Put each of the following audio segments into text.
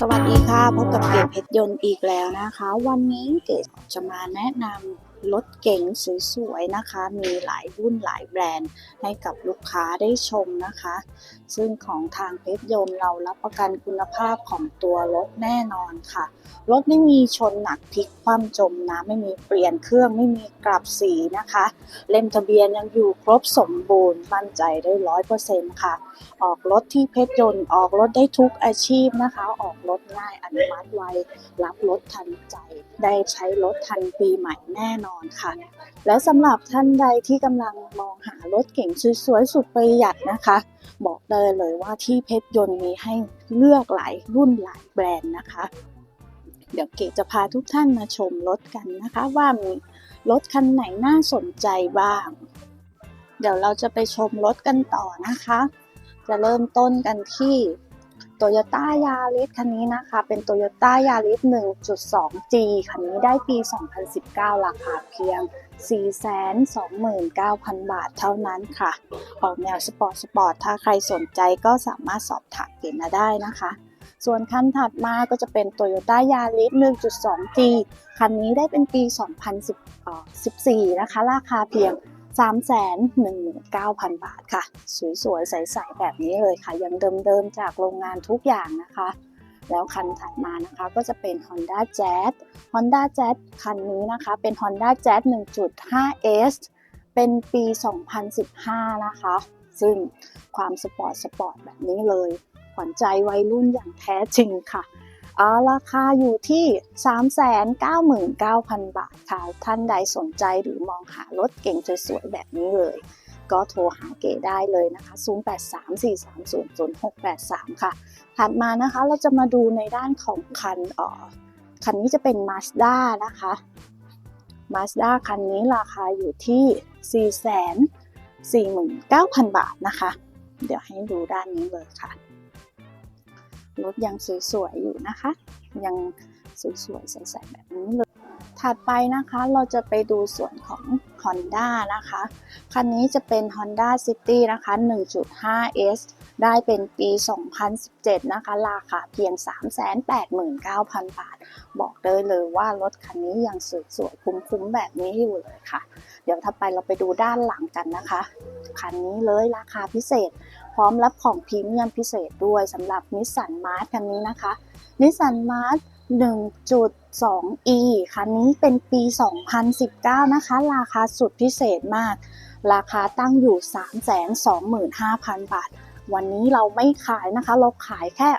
สวัสดีค่ะ พบกับเก๋เพชรยนต์อีกแล้วนะคะ วันนี้เก๋จะมาแนะนำ รถเก๋งสวยๆนะคะ มีหลายรุ่นหลายแบรนด์ให้กับลูกค้าได้ชมนะคะ ซึ่งของทางเพชรยนเรารับประกันคุณภาพของตัวรถแน่นอนค่ะ รถไม่มีชนหนักพลิกคว่ำจมน้ำไม่มีเปลี่ยนเครื่องไม่มีกลับสีนะคะ เล่มทะเบียนยังอยู่ครบสมบูรณ์มั่นใจได้ร้อยเปอร์เซ็นต์ค่ะ ออกรถที่เพชรยนต์ออกรถได้ทุกอาชีพนะคะ ออกรถง่ายอนุมัติไวรับรถทันใจ ได้ใช้รถทันปีใหม่แน่นอนค่ะ และสำหรับท่านใดที่กำลังมองหารถเก่งสวยๆสุดประหยัดนะคะ บอกได้เลยว่าที่เพชรยนต์มีให้เลือกหลายรุ่นหลายแบรนด์นะคะ เดี๋ยวเก๋จะพาทุกท่านมาชมรถกันนะคะ ว่ามีรถคันไหนน่าสนใจบ้าง เดี๋ยวเราจะไปชมรถกันต่อนะคะ จะเริ่มต้นกันที่ Toyota Yaris คันนี้นะคะ เป็น Toyota Yaris 1.2G คันนี้ได้ปี 2019 ราคาเพียง 429,000 บาทเท่านั้นค่ะ ออกแนวสปอร์ตสปอร์ต ถ้าใครสนใจก็สามารถสอบถามเก๋มาได้นะคะ ส่วนคันถัดมาก็จะเป็น Toyota Yaris 1.2G คันนี้ได้เป็นปี 2014 นะคะ ราคาเพียง 319,000 บาทค่ะ สวยๆ ใสๆ แบบนี้เลยค่ะ ยังเดิมๆ จากโรงงานทุกอย่างนะคะ แล้วคันถัดมานะคะก็จะเป็น Honda Jazz Honda Jazz คันนี้นะคะ เป็น Honda Jazz 1.5S เป็นปี 2015 นะคะ ซึ่งความสปอร์ตสปอร์ตแบบนี้เลยขวัญใจวัยรุ่นอย่างแท้จริงค่ะ อ่าราคาอยู่ที่ 399,000 บาทค่ะ ท่านใดสนใจหรือมองหารถเก่งสวยๆแบบนี้เลย ก็โทรหาเก๋ได้เลยนะคะ 0834300683 ค่ะ ถัดมานะคะเราจะมาดูในด้านของคันอ่อคันนี้จะเป็น Mazda นะคะ Mazda คันนี้ราคาอยู่ที่ 449,000 บาทนะคะ เดี๋ยวให้ดูด้านนี้เลยค่ะ รถยังสวยๆอยู่นะคะ ยังสวยๆใสๆแบบนี้เลย ถัดไปนะคะเราจะไปดูส่วนของ Honda นะคะ คันนี้จะเป็น Honda City นะคะ 1.5S ได้เป็นปี 2017 นะคะ ราคาเพียง 389,000 บาท บอกได้เลยว่ารถคันนี้ยังสวยๆ คุ้มๆ แบบนี้อยู่เลยค่ะ เดี๋ยวถ้าไปเราไปดูด้านหลังกันนะคะ คันนี้เลยราคาพิเศษ พร้อมรับของพรีเมียมพิเศษด้วยสำหรับนิสสันมาร์คันนี้นะคะนิสสันมาร์ 1.2e คันนี้เป็นปี 2019 นะคะ ราคาสุดพิเศษมาก ราคาตั้งอยู่ 325,000 บาท วันนี้เราไม่ขายนะคะ เราขายแค่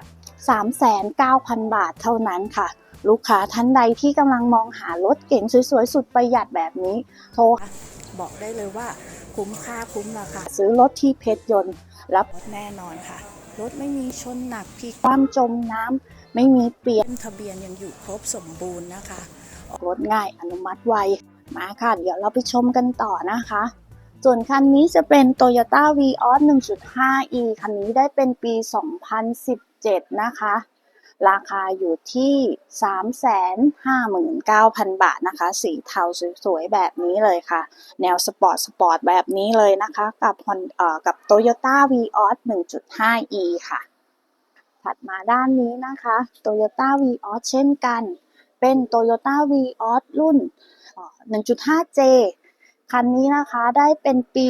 309,000 บาทเท่านั้นค่ะ ลูกค้าท่านใดที่กำลังมองหารถเก๋งสวยๆ สุดประหยัดแบบนี้ โทร บอกได้เลยว่าคุ้มค่าคุ้มราคาซื้อรถที่เพชรยนต์ รับแน่นอนค่ะ รถไม่มีชนหนักพลิกความจมน้ำไม่มีเปลี่ยนทะเบียนยังอยู่ครบสมบูรณ์นะคะออกรถง่ายอนุมัติไวมาค่ะ เดี๋ยวเราไปชมกันต่อนะคะ ส่วนคันนี้จะเป็น Toyota Vios 1.5e คันนี้ได้เป็นปี 2017 นะคะ ราคาอยู่ที่ 359,000 บาทนะคะ สีเทาสวยๆ แบบนี้เลยค่ะ แนวสปอร์ตสปอร์ตแบบนี้เลยนะคะ กับเอ่อกับ Toyota Vios 1.5e ค่ะ ถัดมาด้านนี้นะคะ Toyota Vios เช่นกัน เป็น Toyota Vios รุ่นเอ่อ 1.5J คันนี้นะคะได้เป็นปี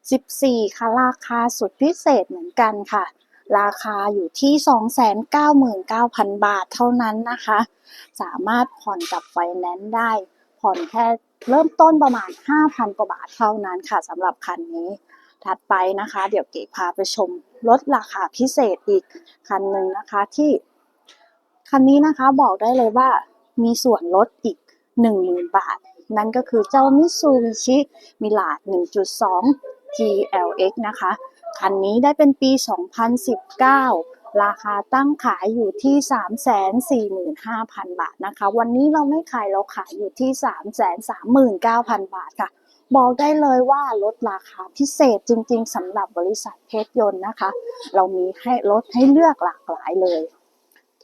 2014 ค่ะ ราคาสุดพิเศษเหมือนกันค่ะ ราคาอยู่ที่ 299,000 บาทเท่านั้นนะคะ สามารถผ่อนกับไฟแนนซ์ได้ ผ่อนแค่เริ่มต้นประมาณ 5,000 กว่าบาทเท่านั้นค่ะสำหรับคันนี้ ถัดไปนะคะ เดี๋ยวเก๋พาไปชมรถราคาพิเศษอีกคันหนึ่งนะคะที่ คันนี้นะคะบอกได้เลยว่ามีส่วนลดอีก 10,000 บาท นั่นก็คือเจ้า Mitsubishi Mirage 1.2 GLX นะคะ คันนี้ได้เป็นปี 2019 ราคาตั้งขายอยู่ที่ 345,000 บาทนะคะ วันนี้เราไม่ขายเราขายอยู่ที่ 339,000 บาทค่ะ บอกได้เลยว่าลดราคาพิเศษจริงๆสำหรับบริษัทเพชรยนต์นะคะ เรามีให้ลดให้เลือกหลากหลายเลย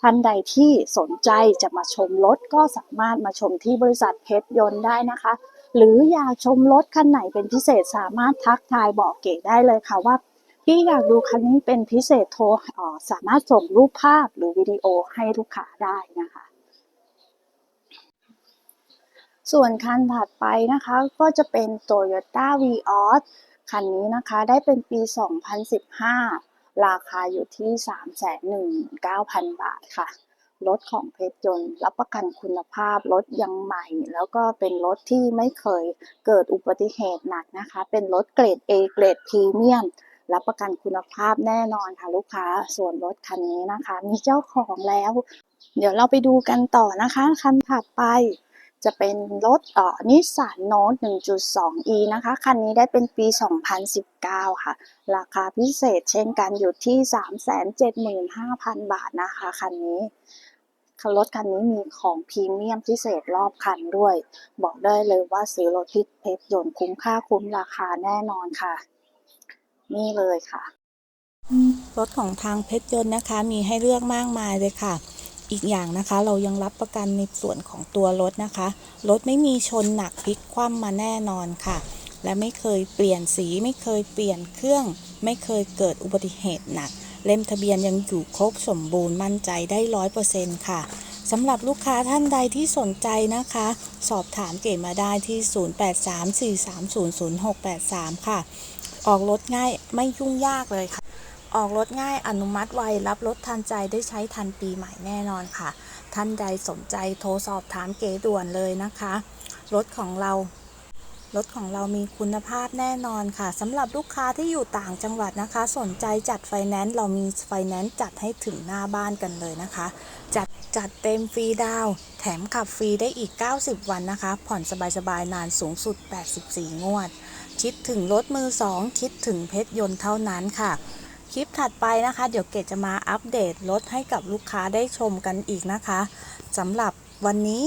ท่านใดที่สนใจจะมาชมรถก็สามารถมาชมที่บริษัทเพชรยนต์ได้นะคะ หรืออยากชมรถคันไหนเป็นพิเศษสามารถทักทายบอกเก๋ได้เลยค่ะว่า พี่อยากดูคันนี้เป็นพิเศษโทรสามารถส่งรูปภาพหรือวิดีโอให้ลูกค้าได้นะคะ ส่วนคันถัดไปนะคะก็จะเป็น Toyota Vios คันนี้นะคะได้เป็นปี 2015 ราคาอยู่ที่ 319,000 บาทค่ะ รถของเพชรยนต์รับประกันคุณภาพ รถยังใหม่ แล้วก็เป็นรถที่ไม่เคยเกิดอุบัติเหตุหนักนะคะ เป็นรถเกรด A เกรดพรีเมียม รับประกันคุณภาพแน่นอนค่ะลูกค้าส่วนรถคันนี้นะคะ มีเจ้าของแล้ว เดี๋ยวเราไปดูกันต่อนะคะ คันถัดไปจะเป็นรถเอ่อนิสสันโนต 1.2e นะคะ คันนี้ได้เป็นปี 2019 ค่ะ ราคาพิเศษเช่นกันอยู่ที่ 375,000 บาทนะคะ คันนี้รถคันนี้มีของพรีเมียมพิเศษรอบคันด้วย บอกได้เลยว่าซื้อรถพิเพชรยนต์คุ้มค่าคุ้มราคาแน่นอนค่ะ นี่เลยค่ะ รถของทางเพชรยนต์นะคะ มีให้เลือกมากมายเลยค่ะ อีกอย่างนะคะ เรายังรับประกันในส่วนของตัวรถนะคะ รถไม่มีชนหนักพลิกคว่ำมาแน่นอนค่ะ และไม่เคยเปลี่ยนสีไม่เคยเปลี่ยนเครื่อง ไม่เคยเกิดอุบัติเหตุหนัก เล่มทะเบียนยังอยู่ครบสมบูรณ์มั่นใจได้ร้อยเปอร์เซ็นต์ค่ะ สำหรับลูกค้าท่านใดที่สนใจนะคะ สอบถามเก๋มาได้ที่ 0834300683 ค่ะ ออกรถง่ายไม่ยุ่งยากเลยค่ะ ออกรถง่ายอนุมัติไวรับรถทันใจได้ใช้ทันปีใหม่แน่นอนค่ะ ท่านใดสนใจโทรสอบถามเก๋ด่วนเลยนะคะ รถของเรารถของเรามีคุณภาพแน่นอนค่ะสำหรับลูกค้าที่อยู่ต่างจังหวัดนะคะ สนใจจัดไฟแนนซ์เรามีไฟแนนซ์จัดให้ถึงหน้าบ้านกันเลยนะคะ จัด จัดเต็มฟรีดาว แถมขับฟรีได้อีก 90 วันนะคะ ผ่อนสบายๆ นานสูงสุด 84 งวด คิดถึงรถมือสองคิดถึงเพชรยนต์เท่านั้นค่ะ คลิปถัดไปนะคะ เดี๋ยวเกดจะมาอัปเดตรถให้กับลูกค้าได้ชมกันอีกนะคะสำหรับวันนี้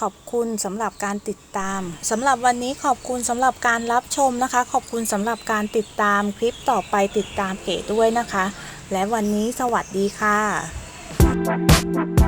ขอบคุณสำหรับการติดตามสำหรับวันนี้ขอบคุณสำหรับการรับชมนะคะ ขอบคุณสำหรับการติดตามคลิปต่อไปติดตามเก๋ด้วยนะคะ และวันนี้สวัสดีค่ะ